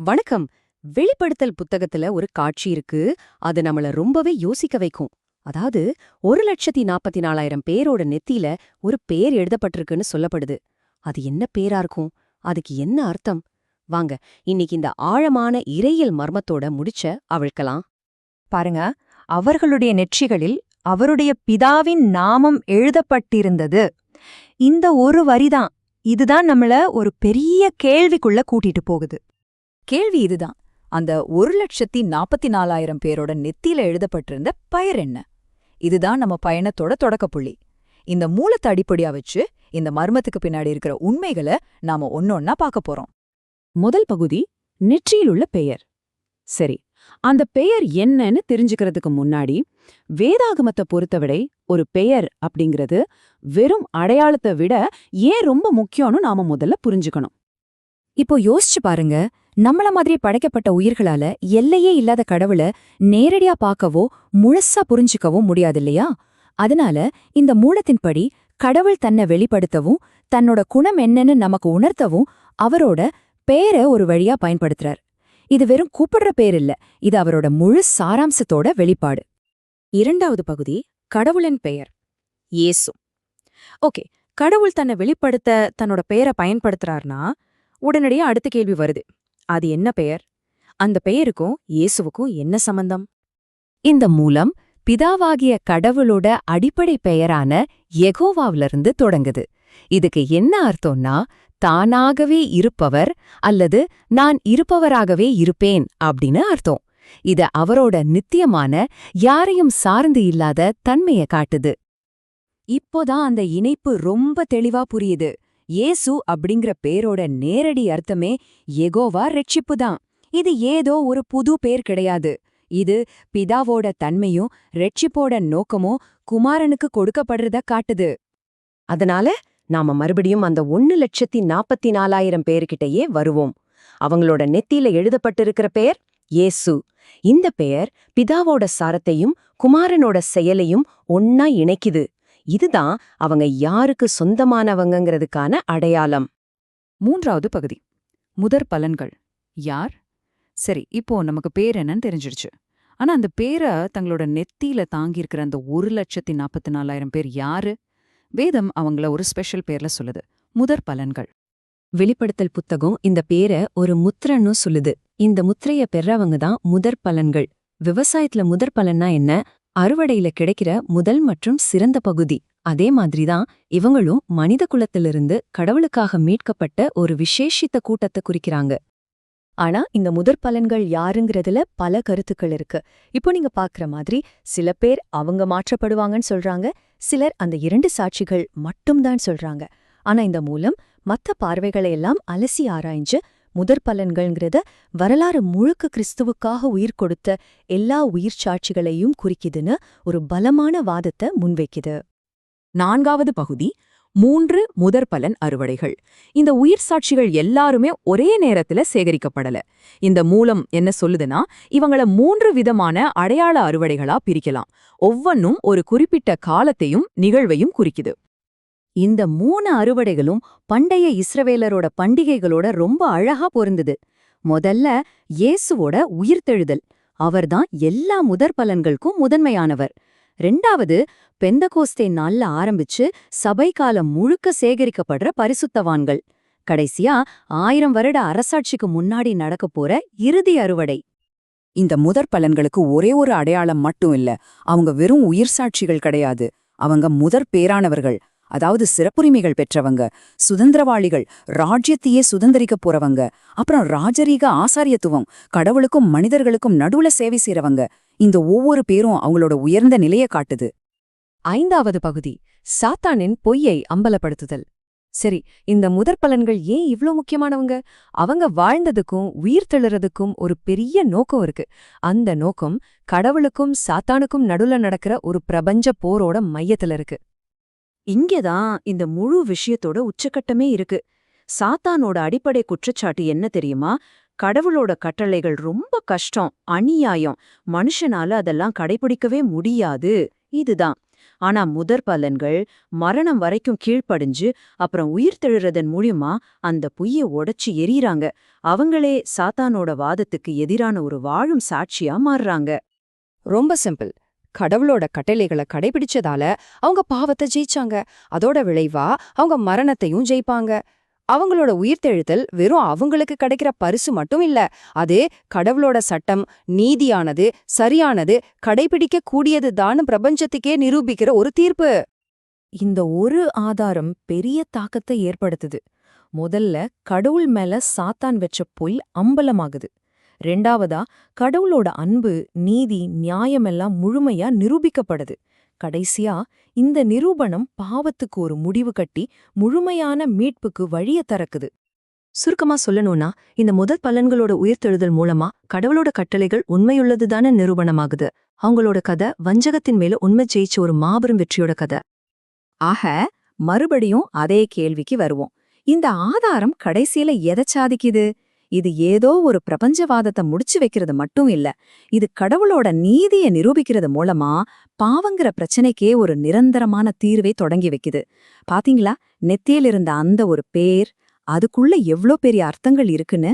வணக்கம். வெளிப்படுத்தல் புத்தகத்துல ஒரு காட்சி இருக்கு. அது நம்மள ரொம்பவே யோசிக்க வைக்கும். அதாவது ஒரு லட்சத்தி நாற்பத்தி நாலாயிரம் பேரோட நெத்தியில ஒரு பேர் எழுதப்பட்டிருக்குன்னு சொல்லப்படுது. அது என்ன பேரா இருக்கும்? அதுக்கு என்ன அர்த்தம்? வாங்க இன்னைக்கு இந்த ஆழமான இறையல் மர்மத்தோட முடிச்ச அவிழ்க்கலாம். பாருங்க அவர்களுடைய நெற்றிகளில் அவருடைய பிதாவின் நாமம் எழுதப்பட்டிருந்தது. இந்த ஒரு வரிதான். இதுதான் நம்மள ஒரு பெரிய கேள்விக்குள்ள கூட்டிட்டு போகுது. கேள்வி இதுதான். அந்த ஒரு லட்சத்தி நாற்பத்தி நாலாயிரம் பேரோட நெத்தியில எழுதப்பட்டிருந்த பெயர் என்ன? இதுதான் நம்ம பயணத்தோட தொடக்கப்புள்ளி இந்த மூலத்தை அடிப்படையா வச்சு இந்த மர்மத்துக்கு பின்னாடி இருக்கிற உண்மைகளை நாம ஒன்னொன்னா பார்க்க போறோம். முதல் பகுதி நெற்றியிலுள்ள பெயர். சரி அந்த பெயர் என்னன்னு தெரிஞ்சுக்கிறதுக்கு முன்னாடி வேதாகமத்தை பொறுத்தவரை ஒரு பெயர் அப்படிங்கிறது வெறும் அடையாளத்தை விட ஏன் ரொம்ப முக்கியம்னு நாம முதல்ல புரிஞ்சுக்கணும். இப்போ யோசிச்சு பாருங்க நம்மள மாதிரி படைக்கப்பட்ட உயிர்களால எல்லையே இல்லாத கடவுள நேரடியா பார்க்கவோ முழுசா புரிஞ்சுக்கவோ முடியாது இல்லையா அதனால இந்த மூலத்தின்படி கடவுள் தன்னை வெளிப்படுத்தவும் தன்னோட குணம் என்னன்னு நமக்கு உணர்த்தவும் அவரோட பேரை ஒரு வழியா பயன்படுத்துறார். இது வெறும் கூப்பிடுற பேர் இல்ல இது அவரோட முழு சாராம்சத்தோட வெளிப்பாடு. இரண்டாவது பகுதி கடவுளின் பெயர் இயேசு. ஓகே கடவுள் தன்னை வெளிப்படுத்த தன்னோட பெயரை பயன்படுத்துறாருனா உடனடியா அடுத்த கேள்வி வருது. அது என்ன பெயர்? அந்த பெயருக்கும் இயேசுவுக்கும் என்ன சம்பந்தம்? இந்த மூலம் பிதாவாகிய கடவுளோட அடிப்படை பெயரான எகோவாவிலிருந்து தொடங்குது. இதுக்கு என்ன அர்த்தம்னா தானாகவே இருப்பவர் அல்லது நான் இருப்பவராகவே இருப்பேன் அப்படின்னு அர்த்தம். இது அவரோட நித்தியமான யாரையும் சார்ந்து இல்லாத தன்மையை காட்டுது. இப்போதான் அந்த இணைப்பு ரொம்ப தெளிவா புரியுது. இயேசு அப்படிங்கிற பேரோட நேரடி அர்த்தமே எகோவா ரெட்சிப்பு தான் இது ஏதோ ஒரு புது பேர் கிடையாது. இது பிதாவோட தன்மையும் ரெட்சிப்போட நோக்கமும் குமாரனுக்கு கொடுக்கப்படுறத காட்டுது. அதனால நாம மறுபடியும் அந்த ஒன்னு லட்சத்தி நாப்பத்தி நாலாயிரம் பேர்கிட்டயே வருவோம். அவங்களோட நெத்தியில எழுதப்பட்டிருக்கிற பெயர் இயேசு இந்த பெயர் பிதாவோட சாரத்தையும் குமாரனோட செயலையும் ஒன்னா இணைக்குது. இதுதான் அவங்க யாருக்கு சொந்தமானவங்கங்கிறதுக்கான அடையாளம். மூன்றாவது பகுதி. முதற் பலன்கள். யார்? சரி இப்போ நமக்கு பேர் என்னன்னு தெரிஞ்சிடுச்சு. ஆனா அந்த பேரை தங்களோட நெத்தியில தாங்கியிருக்கிற அந்த ஒரு லட்சத்தி நாற்பத்தி நாலாயிரம் பேர் யாரு? வேதம் அவங்கள ஒரு ஸ்பெஷல் பேர்ல சொல்லுது. முதற் பலன்கள். வெளிப்படுத்தல் புத்தகம் இந்த பேரை ஒரு முத்திரன்னு சொல்லுது. இந்த முத்திரைய பெறவங்க தான் முதற் பலன்கள். விவசாயத்துல முதற் பலன்னா என்ன? அறுவடையில கிடைக்கிற முதல் மற்றும் சிறந்த பகுதி. அதே மாதிரிதான் இவங்களும் மனித குலத்திலிருந்து கடவுளுக்காக மீட்கப்பட்ட ஒரு விசேஷித்த கூட்டத்தை குறிக்கிறாங்க. ஆனா இந்த முதற் பலன்கள் யாருங்கிறதுல பல கருத்துக்கள் இருக்கு. இப்போ நீங்க பாக்குற மாதிரி சில பேர் அவங்க மாற்றப்படுவாங்கன்னு சொல்றாங்க. சிலர் அந்த இரண்டு சாட்சிகள் மட்டும்தான் சொல்றாங்க. ஆனா இந்த மூலம் மத்த பார்வைகளை எல்லாம் அலசி ஆராய்ஞ்சு முதற் பலன்கள்ங்கிறத வரலாறு முழுக்க கிறிஸ்துவுக்காக உயிர் கொடுத்த எல்லா உயிர் சாட்சிகளையும் குறிக்குதுன்னு ஒரு பலமான வாதத்தை முன்வைக்குது. நான்காவது பகுதி மூன்று முதற்பலன் அறுவடைகள். இந்த உயிர் சாட்சிகள் எல்லாருமே ஒரே நேரத்துல சேகரிக்கப்படல. இந்த மூலம் என்ன சொல்லுதுன்னா இவங்கள மூன்று விதமான அடையாள அறுவடைகளா பிரிக்கலாம். ஒவ்வொன்னும் ஒரு குறிப்பிட்ட காலத்தையும் நிகழ்வையும் குறிக்குது. இந்த மூணு அறுவடைகளும் பண்டைய இஸ்ரவேலரோட பண்டிகைகளோட ரொம்ப அழகா பொருந்தது. முதல்ல இயேசுவோட உயிர்த்தெழுதல். அவர்தான் எல்லா முதற் பலன்களுக்கும் முதன்மையானவர். ரெண்டாவது பெந்தகோஸ்தே நாள்ல ஆரம்பிச்சு சபை காலம் முழுக்க சேகரிக்கப்படுற பரிசுத்தவான்கள். கடைசியா ஆயிரம் வருட அரசாட்சிக்கு முன்னாடி நடக்க போற இறுதி அறுவடை. இந்த முதற் பலன்களுக்கு ஒரே ஒரு அடையாளம் மட்டும் இல்ல அவங்க வெறும் உயிர் சாட்சிகள் கிடையாது. அவங்க முதற் பேரானவர்கள். அதாவது சிறப்புரிமைகள் பெற்றவங்க சுதந்திரவாளிகள் ராஜ்யத்தையே சுதந்திரிக்க போறவங்க அப்புறம் ராஜரீக ஆசாரியத்துவம் கடவுளுக்கும் மனிதர்களுக்கும் நடுவுல சேவை செய்றவங்க இந்த ஒவ்வொரு பேரும் அவங்களோட உயர்ந்த நிலைய காட்டுது. ஐந்தாவது பகுதி சாத்தானின் பொய்யை அம்பலப்படுத்துதல். சரி இந்த முதற்பலன்கள் ஏன் இவ்ளோ முக்கியமானவங்க? அவங்க வாழ்ந்ததுக்கும் உயிர் தெழுறதுக்கும் ஒரு பெரிய நோக்கம் இருக்கு. அந்த நோக்கம் கடவுளுக்கும் சாத்தானுக்கும் நடுவுல நடக்கிற ஒரு பிரபஞ்ச போரோட மையத்துல இருக்கு. இங்கேதான் இந்த முழு விஷயத்தோட உச்சக்கட்டமே இருக்கு. சாத்தானோட அடிப்படை குற்றச்சாட்டு என்ன தெரியுமா? கடவுளோட கட்டளைகள் ரொம்ப கஷ்டம் அநியாயம். மனுஷனால அதெல்லாம் கடைபிடிக்கவே முடியாது. இதுதான். ஆனா முதற் பலன்கள் மரணம் வரைக்கும் கீழ்ப்படிஞ்சு அப்புறம் உயிர் தெழுறதன் மூலியமா அந்த பொய்ய உடைச்சு எரியறாங்க அவங்களே சாத்தானோட வாதத்துக்கு எதிரான ஒரு வாழும் சாட்சியா மாறுறாங்க. ரொம்ப சிம்பிள். கடவுளோட கட்டளைகளை கடைபிடிச்சதால அவங்க பாவத்தை ஜெயிச்சாங்க. அதோட விளைவா அவங்க மரணத்தையும் ஜெயிப்பாங்க. அவங்களோட உயிர்த்தெழுத்தல் வெறும் அவங்களுக்கு கிடைக்கிற பரிசு மட்டும் இல்ல. அது கடவுளோட சட்டம் நீதியானது சரியானது கடைபிடிக்க கூடியதுதான் பிரபஞ்சத்துக்கே நிரூபிக்கிற ஒரு தீர்ப்பு. இந்த ஒரு ஆதாரம் பெரிய தாக்கத்தை ஏற்படுத்துது. முதல்ல கடவுள் மேல சாத்தான் வெச்ச பொய் அம்பலமாகுது. ரெண்டாவதா கடவுளோட அன்பு நீதி நியாயமெல்லாம் முழுமையா நிரூபிக்கப்படுது. கடைசியா இந்த நிரூபணம் பாவத்துக்கு ஒரு முடிவு கட்டி முழுமையான மீட்புக்கு வழிய திறக்குது சுருக்கமா சொல்லணும்னா இந்த முதற் பலன்களோட உயிர்த்தெழுதல் மூலமா கடவுளோட கட்டளைகள் உண்மையுள்ளதுதான நிரூபணமாகுது. அவங்களோட கதை வஞ்சகத்தின் மேல உண்மை ஜெயிச்ச ஒரு மாபெரும் வெற்றியோட கதை. ஆக மறுபடியும் அதே கேள்விக்கு வருவோம். இந்த ஆதாரம் கடைசியில எதை சாதிக்குது? இது ஏதோ ஒரு பிரபஞ்சவாதத்தை முடிச்சு வைக்கிறது மட்டும் இல்ல இது கடவுளோட நீதியை நிரூபிக்கிறது மூலமா பாவங்கிற பிரச்சனைக்கே ஒரு நிரந்தரமான தீர்வை தொடங்கி வைக்குது. பாத்தீங்களா? நெத்தியிலிருந்த அந்த ஒரு பேர் அதுக்குள்ள எவ்ளோ பெரிய அர்த்தங்கள் இருக்குன்னு?